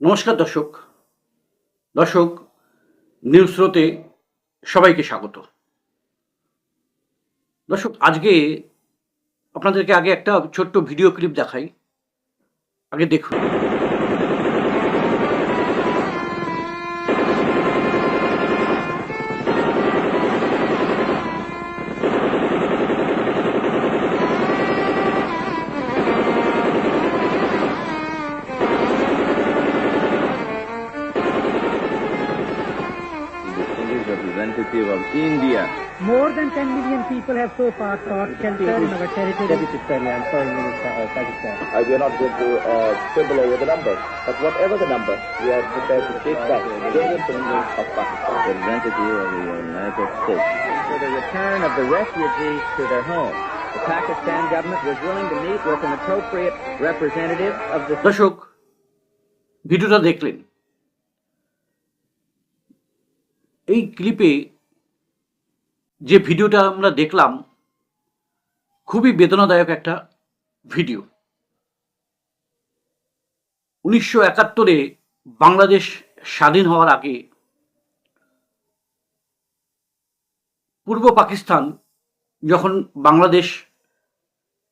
নমস্কার দর্শক। দর্শক নিউজ স্রোতে সবাইকে স্বাগত। দর্শক, আজকে আপনাদেরকে আগে একটা ছোট্ট ভিডিও ক্লিপ দেখাই। আগে দেখুন। representative of India. More than 10 million people have so far sought shelter in our territory. I'm Foreign Minister of Pakistan. Uh, we are not going to uh, quibble over the numbers, but whatever the number, we are prepared to take back the independence of Pakistan. Representative of the United States. For the return of the refugees to their home. The Pakistan government was willing to meet with an appropriate representative of the দর্শক ভিডিওটা দেখলেন এই ক্লিপে যে ভিডিওটা আমরা দেখলাম, খুবই বেদনাদায়ক একটা ভিডিও উনিশশো একাত্তরে বাংলাদেশ স্বাধীন হওয়ার আগে পূর্ব পাকিস্তান যখন বাংলাদেশ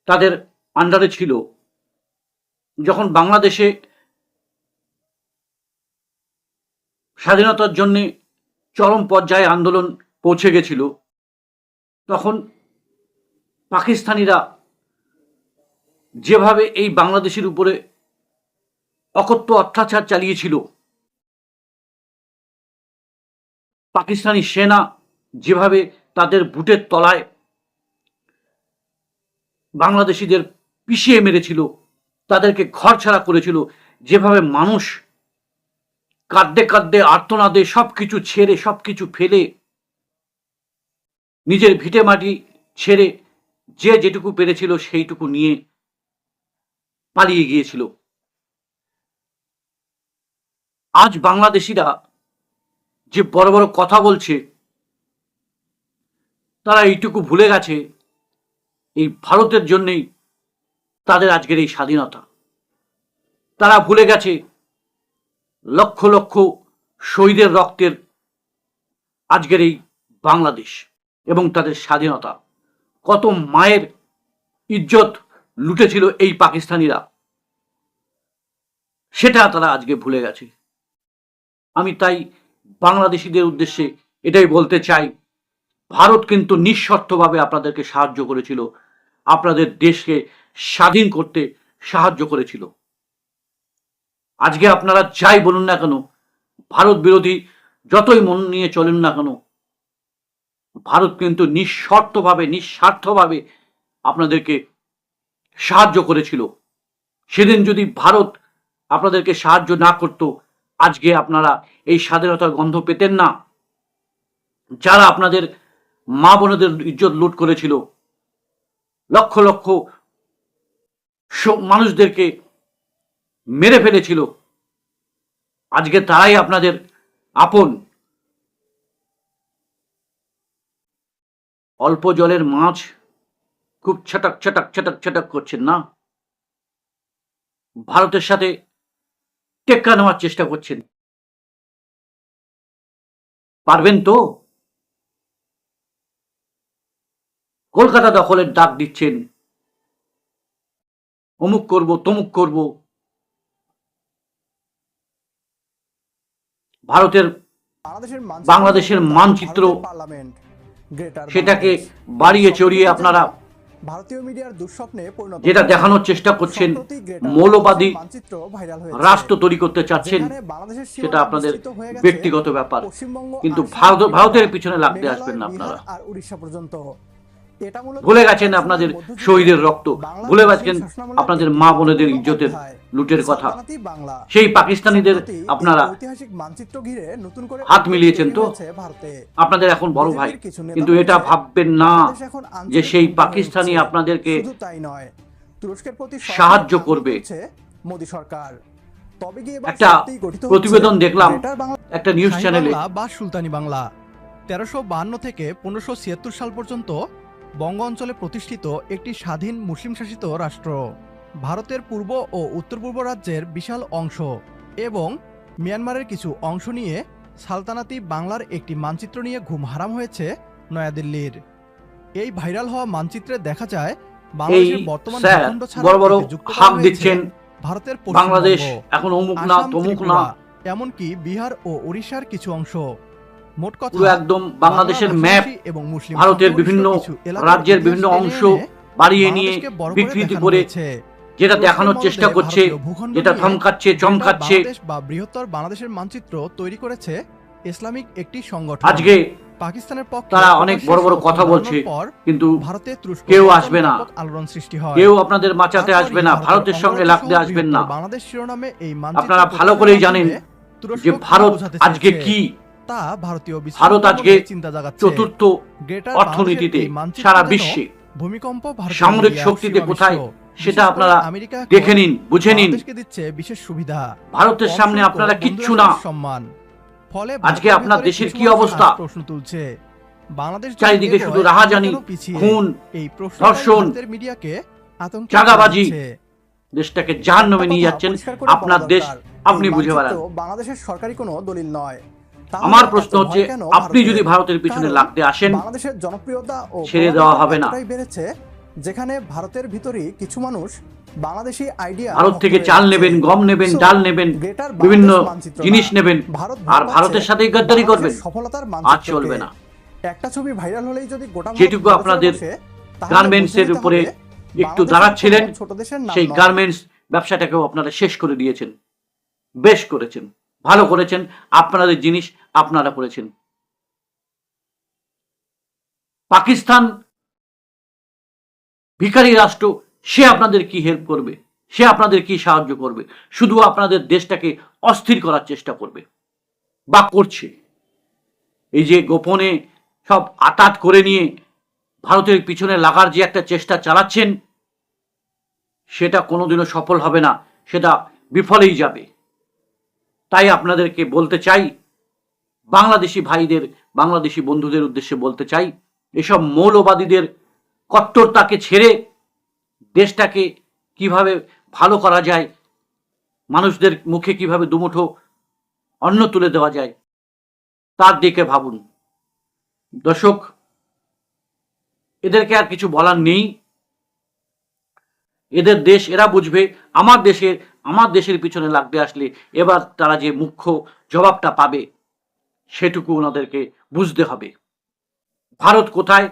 তাদের আন্ডারে ছিল, যখন বাংলাদেশে স্বাধীনতার জন্যে চরম পর্যায়ে আন্দোলন পৌঁছে গেছিল। তখন পাকিস্তানিরা যেভাবে এই বাংলাদেশের উপরে অকথ্য অত্যাচার চালিয়েছিল, পাকিস্তানি সেনা যেভাবে তাদের বুটের তলায় বাংলাদেশিদের পিষিয়ে মেরেছিল, তাদেরকে ঘর ছাড়া করেছিল, যেভাবে মানুষ কাঁদতে কাঁদতে আর্তনাদে সব কিছু ছেড়ে সব কিছু ফেলে, নিজের ভিটে মাটি ছেড়ে যে যেটুকু পেরেছিল সেইটুকু নিয়ে পালিয়ে গিয়েছিল। আজ বাংলাদেশিরা যে বড় বড় কথা বলছে, তারা এইটুকু ভুলে গেছে এই ভারতের জন্যেই তাদের আজকের এই স্বাধীনতা। তারা ভুলে গেছে লক্ষ লক্ষ শহীদের রক্তের আজকের এই বাংলাদেশ এবং তাদের স্বাধীনতা। কত মায়ের ইজ্জত লুটেছিল এই পাকিস্তানিরা। সেটা তারা আজকে ভুলে গেছে। আমি তাই বাংলাদেশিদের উদ্দেশ্যে এটাই বলতে চাই, ভারত কিন্তু নিঃশর্তভাবে আপনাদেরকে সাহায্য করেছিল। আপনাদের দেশকে স্বাধীন করতে সাহায্য করেছিল। আজকে আপনারা যাই বলুন না কেন, ভারত বিরোধী যতই মন নিয়ে চলেন না কেন, ভারত কিন্তু নিঃশর্তভাবে, নিঃস্বার্থভাবে আপনাদেরকে সাহায্য করেছিল। সেদিন যদি ভারত আপনাদেরকে সাহায্য না করত, আজকে আপনারা এই স্বাধীনতার গন্ধ পেতেন না। যারা আপনাদের মা বোনেদের ইজ্জত লুট করেছিল, লক্ষ লক্ষ মানুষদেরকে মেরে ফেলেছিল। আজকে তারাই আপনাদের আপন। অল্প জলের মাছ খুব ছটাক ছটাক ছটাক ছটাক করছেন না? ভারতের সাথে টেক্কা নেওয়ার চেষ্টা করছেন। পারবেন তো? কলকাতা দখলের ডাক দিচ্ছেন। অমুক করব, তমুক করব। ভারতের বাংলাদেশের মানচিত্র সেটাকে বাড়িয়ে চড়িয়ে আপনারা ভারতীয় মিডিয়ার দুঃস্বপ্নে পরিণত যেটা দেখানোর চেষ্টা করছেন মৌলবাদী মানচিত্র ভাইরাল হয়েছে। রাষ্ট্র তৈরি করতে চাচ্ছেন সেটা আপনাদের ব্যক্তিগত ব্যাপার। কিন্তু ভারত ভারতের পিছনে লাগতে আসবেন না আপনারা। আর উড়িষ্যা পর্যন্ত। ভুলে গেছেন আপনাদের শহীদের রক্ত। ভুলে গেছেন আপনাদের মা বোনেদের ইজ্জতের। লুটের কথা। সেই পাকিস্তানিদের আপনারা ঐতিহাসিক মানচিত্র ঘিরে নতুন করে হাত মিলিয়েছেন তো? আপনাদের এখন বড় ভাই। কিন্তু এটা ভাববেন না যে সেই পাকিস্তানি আপনাদেরকে সাহায্য করবে। মোদী সরকার। একটা প্রতিবেদন দেখলাম একটা নিউজ চ্যানেলে বা সুলতানি বাংলা। তেরোশো বাহান্ন থেকে পনেরোশো ছিয়াত্তর সাল পর্যন্ত বঙ্গ অঞ্চলে প্রতিষ্ঠিত একটি স্বাধীন মুসলিম শাসিত রাষ্ট্র। ভারতের পূর্ব ও উত্তর পূর্ব রাজ্যের বিশাল অংশ এবং মিয়ানমারের কিছু অংশ নিয়ে সালতানাতি বাংলার একটি মানচিত্র নিয়ে ঘুম হারাম হয়েছে নয়াদিল্লির। এই ভাইরাল হওয়া মানচিত্রে দেখা যায় বাংলাদেশের বর্তমান ভূখণ্ড ভারতের বাংলাদেশ এখন অমুক না তমুক না। এমনকি বিহার ও ওড়িশার কিছু অংশ। মোট কথা একদম বাংলাদেশের ম্যাপ এবং মুসলিম ভারতের বিভিন্ন রাজ্যের বিভিন্ন অংশ বাড়িয়ে নিয়ে বিকৃতি করে। যেটা দেখানোর চেষ্টা করছে যেটা ধমকাচ্ছে চমকাচ্ছে। বা বৃহত্তর বাংলাদেশের মানচিত্র তৈরি করেছে ইসলামিক একটি সংগঠন। আজকে পাকিস্তানের পক্ষে তারা অনেক বড় বড় কথা বলছে কিন্তু ভারতে কেউ আসবে না। আলোড়ন সৃষ্টি হয়। কেউ আপনাদের তারপরই আসবে না ভারতের সঙ্গে লাগতে আসবেন না। বাংলাদেশ শিরোনামে এই আপনারা ভালো করেই জানেন যে ভারত আজকে কি তা ভারতীয় ভারত আজকে চিন্তা জাগাচ্ছে। চতুর্থ অর্থনীতিতে সারা বিশ্বে ভূমিকম্প ভারতের সামরিক শক্তিতে কোথায় সেটা আপনারা দেখে নিন বুঝে নিন। দিচ্ছে বিশেষ সুবিধা। ভারতের সামনে আপনারা কিচ্ছু না। সম্মান। ফলে আজকে আপনার দেশের কি অবস্থা? প্রশ্ন তুলছে। বাংলাদেশ চারিদিকে শুধু রাহাজানি কেন পিছিয়ে? খুন এই প্রশ্ন ধর্ষণ, মিডিয়াকে চাঁদাবাজি, দেশটাকে জাহান নামে নিয়ে যাচ্ছেন আপনার দেশ আপনি বুঝে মানচিত্র বাংলাদেশের সরকারি কোনো দলিল নয়। আমার প্রশ্ন হচ্ছে আপনি যদি ভারতের পিছনে লাগতে আসেন বাংলাদেশের জনপ্রিয়তা ও ছেড়ে দেওয়া হবে না। বেড়েছে যেখানে ভারতের ভিতরই কিছু মানুষ বাংলাদেশি আইডিয়া ভারত থেকে চাল নেবেন গম নেবেন ডাল নেবেন বিভিন্ন জিনিস নেবেন আর ভারতের সাথে গাদ্দারি করবেন। সফলতার আজ চলবে না। একটা ছবি ভাইরাল হলেই যদি গোটা যেটুকু আপনাদের গার্মেন্টস এর উপরে একটু দাঁড়াচ্ছিলেন ছোট দেশের সেই গার্মেন্টস ব্যবসাটাকেও আপনারা শেষ করে দিয়েছেন। বেশ করেছেন। ভালো করেছেন। আপনাদের জিনিস আপনারা করেছেন। পাকিস্তান ভিখারি রাষ্ট্র, সে আপনাদের কি হেল্প করবে? সে আপনাদের কি সাহায্য করবে? শুধু আপনাদের দেশটাকে অস্থির করার চেষ্টা করবে। বা করছে। এই যে গোপনে সব আতাত করে নিয়ে ভারতের পিছনে লাগার যে একটা চেষ্টা চালাচ্ছেন, সেটা কোনোদিনও সফল হবে না। সেটা বিফলেই যাবে। তাই আপনাদেরকে বলতে চাই, বাংলাদেশি ভাইদের, বাংলাদেশি বন্ধুদের উদ্দেশ্যে বলতে চাই, এসব মৌলবাদীদের কট্টরতাকে ছেড়ে দেশটাকে কীভাবে ভালো করা যায়, মানুষদের মুখে কীভাবে দুমুঠো অন্ন তুলে দেওয়া যায়, তার দিকে ভাবুন। দর্শক, এদেরকে আর কিছু বলার নেই। এদের দেশ, এরা বুঝবে, আমার দেশের আমার দেশের পিছনে লাগতে আসলে এবার তারা যে মুখ্য জবাবটা পাবে, সেটুকু ওনাদেরকে বুঝতে হবে। ভারত কোথায়?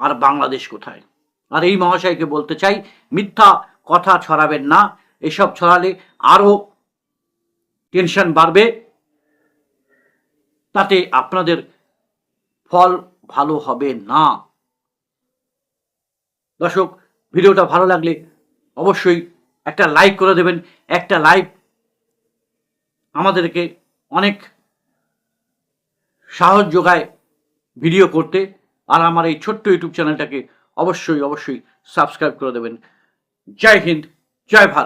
আর বাংলাদেশ কোথায়? আর এই মহাশয়কে বলতে চাই, মিথ্যা কথা ছড়াবেন না, এসব ছড়ালে আরও টেনশন বাড়বে, তাতে আপনাদের ফল ভালো হবে না। দর্শক, ভিডিওটা ভালো লাগলে অবশ্যই একটা লাইক করে দেবেন, একটা লাইক আমাদেরকে অনেক সাহস যোগায় ভিডিও করতে। আর আমার এই ছোট্ট ইউটিউব চ্যানেলটাকে অবশ্যই অবশ্যই সাবস্ক্রাইব করে দেবেন। জয় হিন্দ, জয় ভারত।